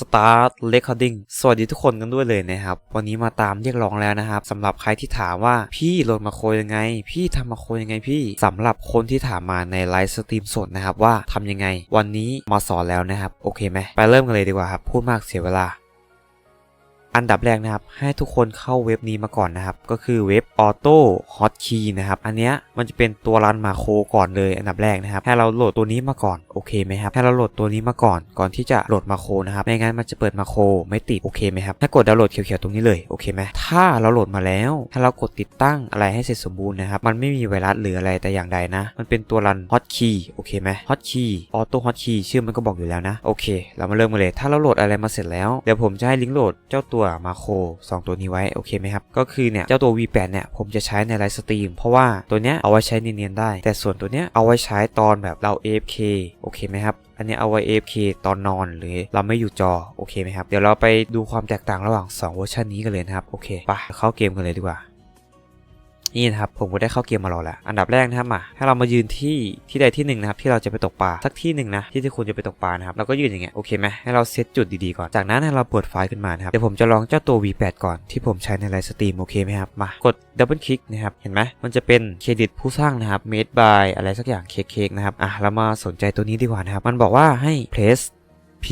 Start Recording สวัสดีทุกคนกันด้วยเลยนะครับ วันนี้มาตามเรียกร้องแล้วนะครับสำหรับใครที่ถามว่าพี่โหลดมาโคยังไง พี่ทำมาโคยังไงพี่สำหรับคนที่ถามมาในไลฟ์สตรีมสดนะครับว่าทำยังไง วันนี้มาสอนแล้วนะครับ โอเคไหมไปเริ่มกันเลยดีกว่าครับ พูดมากเสียเวลา อันดับแรกนะครับ ให้ทุกคนเข้าเว็บนี้มาก่อนนะครับ ก็คือเว็บ Auto Hotkey นะครับ อันเนี้ยมันจะเป็นตัวรันมาโคก่อนเลยอันดับแรกนะครับ ให้เราโหลดตัวนี้มาก่อนโอเคไหมครับให้เราโหลดตัวนี้มาก่อนก่อนที่จะโหลดมาโคนะครับไม่งั้นมันจะเปิดมาโคไม่ติดโอเคไหมครับให้กดดาวน์โหลดเขียวๆตรงนี้เลยโอเคไหมถ้าเราโหลดมาแล้วให้เรากดติดตั้งอะไรให้เสร็จสมบูรณ์นะครับมันไม่มีไวรัสหรืออะไรแต่อย่างใดนะ มันเป็นตัวรัน Hotkey โอเคไหม Hotkey Auto Hotkey ชื่อมันก็บอกอยู่แล้วนะโอเค เรามาเริ่มกันเลย ถ้าเราโหลดอะไรมาเสร็จแล้วเดี๋ยวผมจะให้ลิงก์โหลดเจ้าตัวมาโค2ตัวนี้ไว้โอเคไหมครับ ก็คือเนี่ยเจ้าตัว V8 เนี่ยผมจะใช้ในไลฟ์สตรีมเพราะว่าตัวเนี้ยเอาไว้ใช้เนียนๆได้ แต่ส่วนตัวเนี้ยเอาไว้ใช้ตอนแบบเรา AFK โอเคไหมครับอันนี้เอาไว้ AFK ตอนนอนหรือเราไม่อยู่จอโอเคไหมครับ เดี๋ยวเราไปดูความแตกต่างระหว่าง 2 เวอร์ชันนี้กันเลยนะครับ โอเคไปเข้าเกมกันเลยดีกว่า นี่นะครับผมก็ได้เข้าเกมมารอแล้ว อันดับแรกนะครับมาให้เรามายืนที่ที่ใดที่หนึ่งนะครับที่เราจะไปตกปลาสักที่หนึ่งนะที่ที่คุณจะไปตกปลานะครับเราก็ยืนอย่างเงี้ยโอเคไหมให้เราเซตจุดดีๆก่อนจากนั้นให้เราเปิดไฟล์ขึ้นมานะครับเดี๋ยวผมจะลองเจ้าตัว V8 ก่อนที่ผมใช้ในไลฟ์สตรีมโอเคไหมครับมากดดับเบิลคลิกนะครับเห็นไหมมันจะเป็นเครดิตผู้สร้างนะครับ made by อะไรสักอย่างเค้กๆนะครับอะเรามาสนใจตัวนี้ดีกว่านะครับมันบอกว่าให้ press P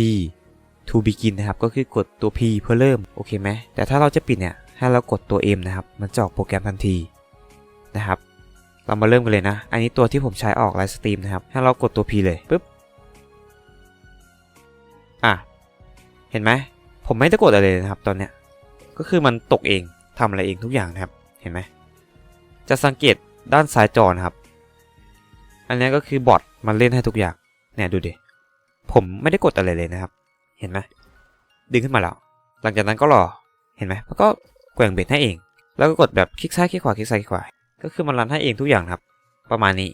to begin นะครับก็คือกดตัว P เพื่อเริ่มโอเคไหมแต่ถ้าเราจะปิดเนี่ยให้เรากดตัว M นะครับมันจะออกโปรแกรมทันที นะครับ เรามาเริ่มกันเลยนะ อันนี้ตัวที่ผมใช้ออกไลฟ์สตรีมนะครับ ให้เรากดตัว P เลยปุ๊บ อะ เห็นไหม ผมไม่ได้กดอะไรเลยนะครับ ตอนเนี้ย ก็คือมันตกเองทำอะไรเองทุกอย่างนะครับ เห็นไหม จะสังเกตด้านซ้ายจอนะครับ อันนี้ก็คือบอทมันเล่นให้ทุกอย่าง เนี่ยดูดิ ผมไม่ได้กดอะไรเลยนะครับ เห็นไหม ดึงขึ้นมาแล้ว หลังจากนั้นก็รอ เห็นไหม แล้วก็แกว่งเบ็ดให้เอง แล้วก็กดแบบคลิกซ้ายคลิกขวาคลิกซ้ายคลิกขวา ก็คือมันรันให้เองทุกอย่างครับ ประมาณนี้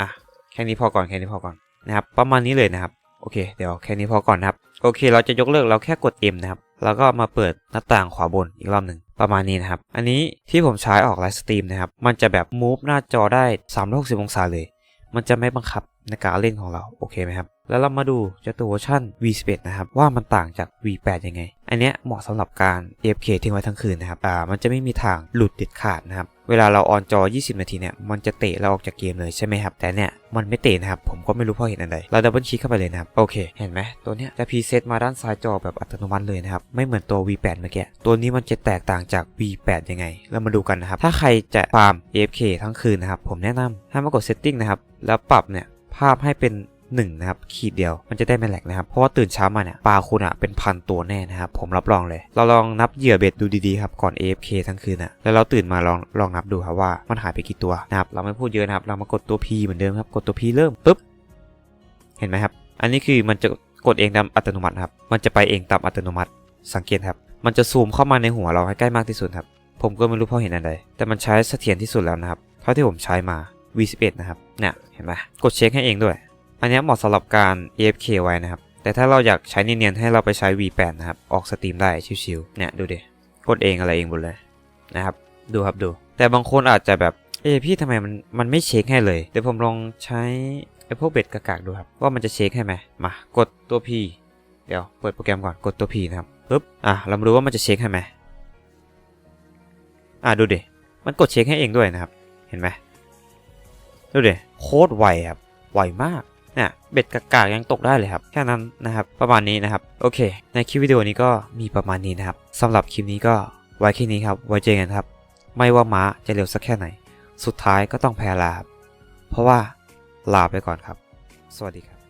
อะแค่นี้พอก่อนแค่นี้พอก่อนนะครับประมาณนี้เลยนะครับโอเคเดี๋ยวแค่นี้พอก่อนนะครับโอเค เราจะยกเลิกเราแค่กด M นะครับแล้วก็มาเปิดหน้าต่างขวาบนอีกรอบหนึ่งประมาณนี้นะครับ อันนี้ที่ผมใช้ออกไลฟ์สตรีมนะครับ มันจะแบบมูฟหน้าจอได้360องศาเลย มันจะไม่บังคับ ในการเล่นของเราโอเคไหมครับ แล้วเรามาดูเจ้าตัวเวอร์ชัน V11 นะครับ ว่ามันต่างจาก V8 ยังไง อันเนี้ยเหมาะสำหรับการ AFK ทิ้งไว้ทั้งคืนนะครับ อ่า มันจะไม่มีทางหลุดเด็ดขาดนะครับ เวลาเราออนจอ 20 นาทีเนี่ย มันจะเตะเราออกจากเกมเลยใช่ไหมครับ แต่เนี่ย มันไม่เตะนะครับ ผมก็ไม่รู้เพราะเหตุอะไรเราดับเบิลคลิกเข้าไปเลยนะครับ โอเค เห็นไหมตัวเนี้ยจะพรีเซตมาด้านซ้ายจอแบบอัตโนมัติเลยนะครับ ไม่เหมือนตัว V8 เมื่อกี้ ตัวนี้มันจะแตกต่างจาก V8 ยังไง เรามาดูกันนะครับ ถ้าใครจะฟาร์ม AFK ทั้งคืนนะครับ ผมแนะนำให้มากด setting นะครับ แล้วปรับเนี่ย ภาพให้เป็น1นะครับขีดเดียวมันจะได้ไม่แหลกนะครับ เพราะว่าตื่นเช้ามาเนี่ยปลาคุณอะเป็นพันตัวแน่นะครับ ผมรับรองเลย เราลองนับเหยื่อเบ็ดดูดีๆครับก่อน AFK ทั้งคืนอะแล้วเราตื่นมาลองลองนับดูครับว่ามันหายไปกี่ตัวนะครับเราไม่พูดเยอะนะครับ เรามากดตัว P เหมือนเดิมครับกดตัว P เริ่มปุ๊บเห็นไหมครับ อันนี้คือมันจะกดเองตามอัตโนมัติครับมันจะไปเองตามอัตโนมัติ สังเกตครับ มันจะซูมเข้ามาในหัวเราให้ใกล้มากที่สุดครับผมก็ไม่รู้เพราะเห็นอะไรแต่มันใช้เสถียรที่สุดแล้วนะครับเท่าที่ผมใช้มา V11 นะครับเนี่ยเห็นไหมกดเช็คให้เองด้วย อันนี้เหมาะสำหรับการ AFK ไว้นะครับ แต่ถ้าเราอยากใช้เนียนๆให้เราไปใช้ V8 นะครับ ออกสตรีมได้ชิวๆเนี่ยดูดิกดเองอะไรเองหมดเลยนะครับดูครับดู แต่บางคนอาจจะแบบเอ้พี่ทำไมมันมันไม่เช็คให้เลยเดี๋ยวผมลองใช้ไอ้พวกเบ็ดกากๆดูครับ ว่ามันจะเช็คให้ไหมมากดตัว P เดี๋ยวเปิดโปรแกรมก่อนกดตัว P นะครับปึ๊บอะเรามาดูว่ามันจะเช็คให้ไหมอะดูดิมันกดเช็คให้เองด้วยนะครับ เห็นไหม ดูดิโคตรไวครับ ไวมากเนี่ยเบ็ดกากๆยังตกได้เลยครับ แค่นั้นนะครับประมาณนี้นะครับ โอเค ในคลิปวิดีโอนี้ก็มีประมาณนี้นะครับสำหรับคลิปนี้ก็ไว้แค่นี้ครับ ไว้เจอกันครับ ไม่ว่าม้าจะเร็วสักแค่ไหน สุดท้ายก็ต้องแพ้ลาครับเพราะว่าลาไปก่อนครับ สวัสดีครับ